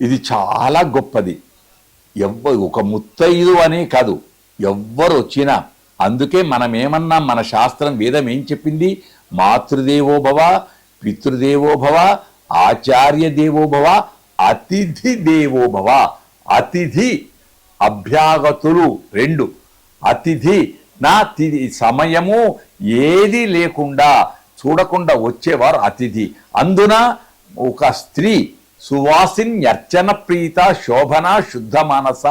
ఇది చాలా గొప్పది. ఎవ్వ ఒక ముత్తైదు అనే కాదు. ఎవ్వరు వచ్చినా అందుకే మనం ఏమన్నా మన శాస్త్రం వేదం ఏం చెప్పింది? మాతృదేవోభవ పితృదేవోభవ ఆచార్య దేవోభవ అతిథి దేవోభవ. అతిథి అభ్యాగతులు రెండు. అతిథి నా తిథి సమయము ఏది లేకుండా చూడకుండా వచ్చేవారు అతిథి. అందున ఒక స్త్రీ సువాసిన్యర్చన ప్రీత శోభన శుద్ధ మానస.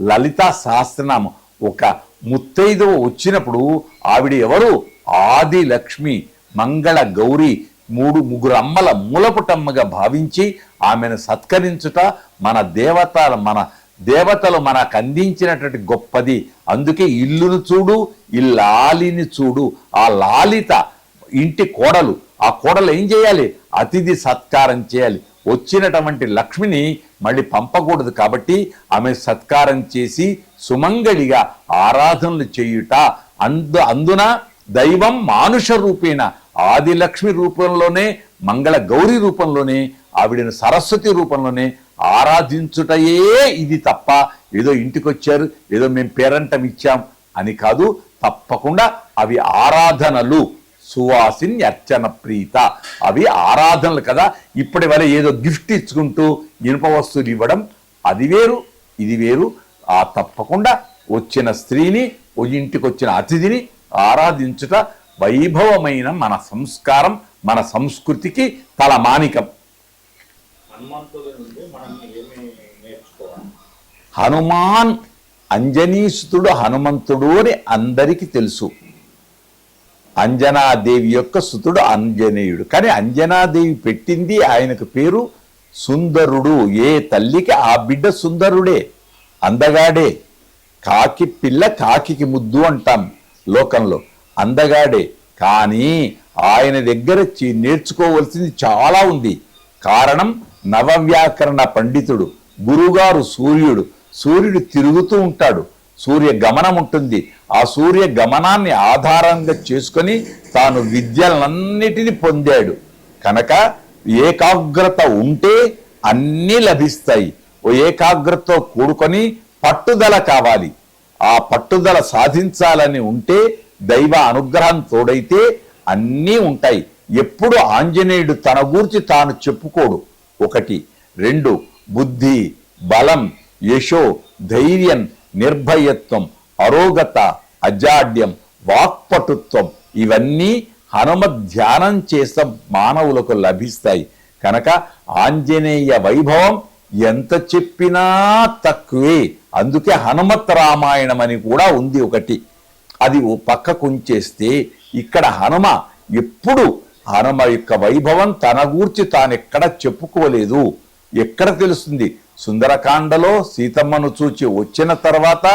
లలిత సహస్రనామం. ఒక ముత్తైదువ వచ్చినప్పుడు ఆవిడ ఎవరు? ఆది లక్ష్మి మంగళ గౌరి మూడు ముగ్గురు అమ్మల మూలపుటమ్మగా భావించి ఆమెను సత్కరించుట మన దేవత మన దేవతలు మనకు అందించినటువంటి గొప్పది. అందుకే ఇల్లును చూడు ఈ లాలిని చూడు. ఆ లాలిత ఇంటి కోడలు. ఆ కోడలు ఏం చేయాలి? అతిథి సత్కారం చేయాలి. వచ్చినటువంటి లక్ష్మిని మళ్ళీ పంపకూడదు కాబట్టి ఆమె సత్కారం చేసి సుమంగళిగా ఆరాధనలు చేయుట. అందు అందున దైవం మానుష రూపేణ ఆదిలక్ష్మి రూపంలోనే మంగళ గౌరీ రూపంలోనే ఆవిడను సరస్వతి రూపంలోనే ఆరాధించుటయే ఇది తప్ప ఏదో ఇంటికి వచ్చారు ఏదో మేము పేరంటం ఇచ్చాం అని కాదు తప్పకుండా అవి ఆరాధనలు. సువాసిని అర్చన ప్రీత. అవి ఆరాధనలు కదా. ఇప్పటి వల్ల ఏదో గిఫ్ట్ ఇచ్చుకుంటూ ఇనుప వస్తువులు ఇవ్వడం అది వేరు ఇది వేరు. ఆ తప్పకుండా వచ్చిన స్త్రీని ఓ ఇంటికి వచ్చిన అతిథిని ఆరాధించుట వైభవమైన మన సంస్కారం మన సంస్కృతికి తలమానికం హనుమాన్ అంజనీసుతుడు హనుమంతుడు అని అందరికీ తెలుసు. అంజనాదేవి యొక్క సుతుడు అంజనేయుడు. కానీ అంజనాదేవి పెట్టింది ఆయనకు పేరు సుందరుడు. ఏ తల్లికి ఆ బిడ్డ సుందరుడే? అందగాడే. కాకి పిల్ల కాకికి ముద్దు అంటాం లోకంలో. అందగాడే. కానీ ఆయన దగ్గర నేర్చుకోవలసింది చాలా ఉంది. కారణం నవవ్యాకరణ పండితుడు గురుగారు సూర్యుడు. సూర్యుడు తిరుగుతూ ఉంటాడు. సూర్య గమనం ఉంటుంది. ఆ సూర్య గమనాన్ని ఆధారంగా చేసుకొని తాను విద్యలన్నిటినీ పొందాడు. కనుక ఏకాగ్రత ఉంటే అన్నీ లభిస్తాయి. ఓ ఏకాగ్రతతో కూడుకొని పట్టుదల కావాలి. ఆ పట్టుదల సాధించాలని ఉంటే దైవ అనుగ్రహం తోడైతే అన్నీ ఉంటాయి. ఎప్పుడు ఆంజనేయుడు తన గూర్చి తాను చెప్పుకోడు. ఒకటి. రెండు. బుద్ధి బలం యశో ధైర్యం నిర్భయత్వం అరోగత అజాడ్యం వాక్పటుత్వం ఇవన్నీ హనుమ ధ్యానం చేసే మానవులకు లభిస్తాయి. కనుక ఆంజనేయ వైభవం ఎంత చెప్పినా తక్కువే. అందుకే హనుమత్ రామాయణం అని కూడా ఉంది ఒకటి. అది ఓ ఇక్కడ హనుమ ఎప్పుడు హనుమ యొక్క వైభవం తన గూర్చి తానెక్కడ చెప్పుకోలేదు. ఎక్కడ తెలుస్తుంది? సుందరకాండలో సీతమ్మను చూచి వచ్చిన తర్వాత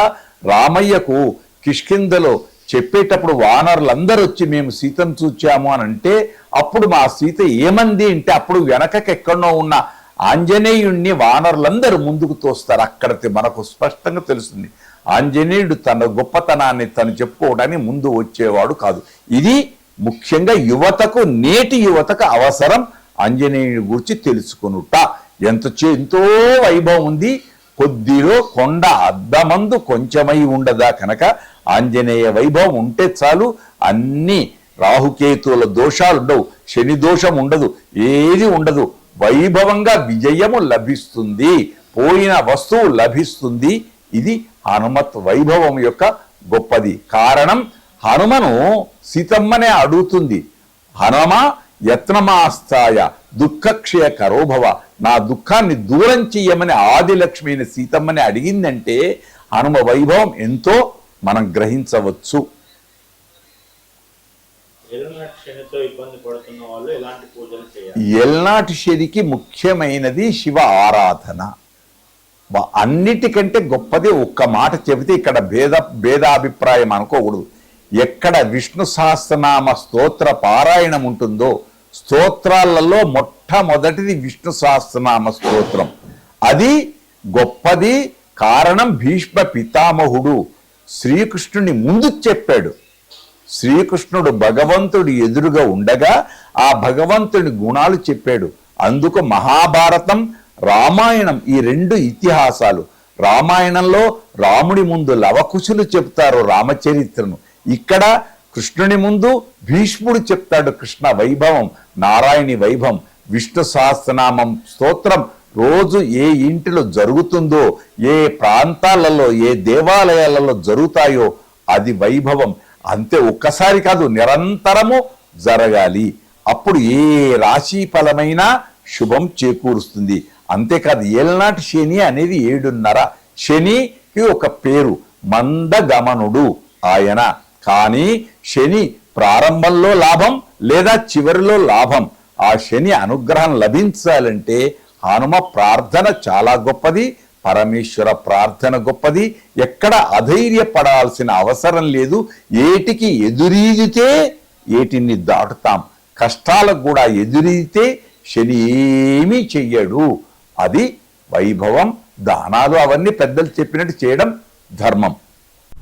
రామయ్యకు కిష్కిందలో చెప్పేటప్పుడు వానరులందరూ వచ్చి మేము సీతను చూచాము అని అంటే అప్పుడు మా సీత ఏమంది అంటే అప్పుడు వెనకకెక్కడో ఉన్న ఆంజనేయుణ్ణి వానరులందరూ ముందుకు తోస్తారు. అక్కడ మనకు స్పష్టంగా తెలుస్తుంది. ఆంజనేయుడు తన గొప్పతనాన్ని తను చెప్పుకోవడానికి ముందు వచ్చేవాడు కాదు. ఇది ముఖ్యంగా యువతకు నేటి యువతకు అవసరం. ఆంజనేయుడి గురించి తెలుసుకొనుట. ఎంత చే- ఎంతో వైభవం ఉంది. కొద్దిలో కొండ అద్దమందు కొంచెమై ఉండదా కనుక ఆంజనేయ వైభవం ఉంటే చాలు. అన్ని రాహుకేతువుల దోషాలు ఉండవు. శని దోషం ఉండదు. ఏది ఉండదు. వైభవంగా విజయము లభిస్తుంది. పోయిన వస్తువు లభిస్తుంది. ఇది హనుమత్ వైభవం యొక్క గొప్పది. కారణం హనుమను సీతమ్మనే అడుగుతుంది. హనుమ యత్నమాస్తాయ దుఃఖక్షయ కరోభవ నా దుఃఖాన్ని దూరం చెయ్యమని ఆదిలక్ష్మిని సీతమ్మని అడిగిందంటే హనుమ వైభవం ఎంతో మనం గ్రహించవచ్చు. ఎల్నాటి శనికి ముఖ్యమైనది శివ ఆరాధన. అన్నిటికంటే గొప్పది ఒక్క మాట చెబితే ఇక్కడ భేద భేదాభిప్రాయం అనుకోకూడదు. ఎక్కడ విష్ణు సహస్రనామ స్తోత్ర పారాయణం ఉంటుందో స్తోత్రాలలో మొట్టమొదటిది విష్ణు సహస్రనామ స్తోత్రం. అది గొప్పది కారణం భీష్మ పితామహుడు శ్రీకృష్ణుని ముందు చెప్పాడు. శ్రీకృష్ణుడు భగవంతుడి ఎదురుగా ఉండగా ఆ భగవంతుడి గుణాలు చెప్పాడు. అందుకు మహాభారతం రామాయణం ఈ రెండు ఇతిహాసాలు. రామాయణంలో రాముడి ముందు లవకుశులు చెప్తారు రామచరిత్రను. ఇక్కడ కృష్ణుని ముందు భీష్ముడు చెప్తాడు కృష్ణ వైభవం నారాయణి వైభవం విష్ణు సహస్రనామం స్తోత్రం. రోజు ఏ ఇంటిలో జరుగుతుందో ఏ ప్రాంతాలలో ఏ దేవాలయాలలో జరుగుతాయో అది వైభవం. అంతే ఒక్కసారి కాదు నిరంతరము జరగాలి. అప్పుడు ఏ రాశి ఫలమైనా శుభం చేకూరుస్తుంది. అంతేకాదు ఏలనాటి శని అనేది ఏడున్నర. శనికి ఒక పేరు మందగమనుడు ఆయన. కానీ శని ప్రారంభంలో లాభం లేదా చివరిలో లాభం. ఆ శని అనుగ్రహం లభించాలంటే హనుమ ప్రార్థన చాలా గొప్పది పరమేశ్వర ప్రార్థన గొప్పది. ఎక్కడ అధైర్యపడాల్సిన అవసరం లేదు. ఏటికి ఎదురీదితే ఏటిని దాటుతాం. కష్టాలకు కూడా ఎదురీదితే శని ఏమీ చెయ్యడు. అది వైభవం దానాలు అవన్నీ పెద్దలు చెప్పినట్టు చేయడం ధర్మం.